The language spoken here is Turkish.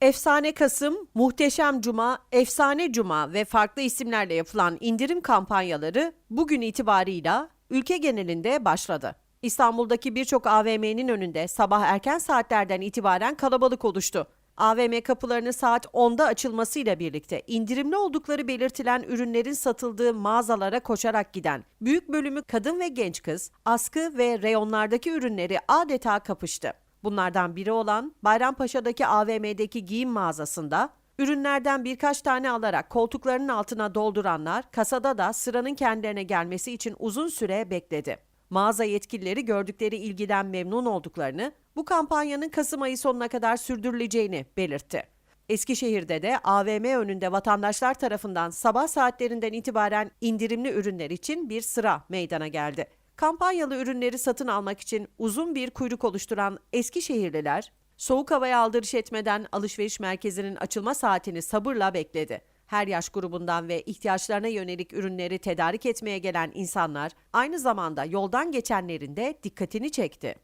Efsane Kasım, Muhteşem Cuma, Efsane Cuma ve farklı isimlerle yapılan indirim kampanyaları bugün itibarıyla ülke genelinde başladı. İstanbul'daki birçok AVM'nin önünde sabah erken saatlerden itibaren kalabalık oluştu. AVM kapılarının saat 10'da açılmasıyla birlikte indirimli oldukları belirtilen ürünlerin satıldığı mağazalara koşarak giden büyük bölümü kadın ve genç kız askı ve reyonlardaki ürünleri adeta kapıştı. Bunlardan biri olan Bayrampaşa'daki AVM'deki giyim mağazasında ürünlerden birkaç tane alarak koltuklarının altına dolduranlar kasada da sıranın kendilerine gelmesi için uzun süre bekledi. Mağaza yetkilileri gördükleri ilgiden memnun olduklarını, bu kampanyanın Kasım ayı sonuna kadar sürdürüleceğini belirtti. Eskişehir'de de AVM önünde vatandaşlar tarafından sabah saatlerinden itibaren indirimli ürünler için bir sıra meydana geldi. Kampanyalı ürünleri satın almak için uzun bir kuyruk oluşturan Eskişehirliler, soğuk havaya aldırış etmeden alışveriş merkezinin açılma saatini sabırla bekledi. Her yaş grubundan ve ihtiyaçlarına yönelik ürünleri tedarik etmeye gelen insanlar aynı zamanda yoldan geçenlerin de dikkatini çekti.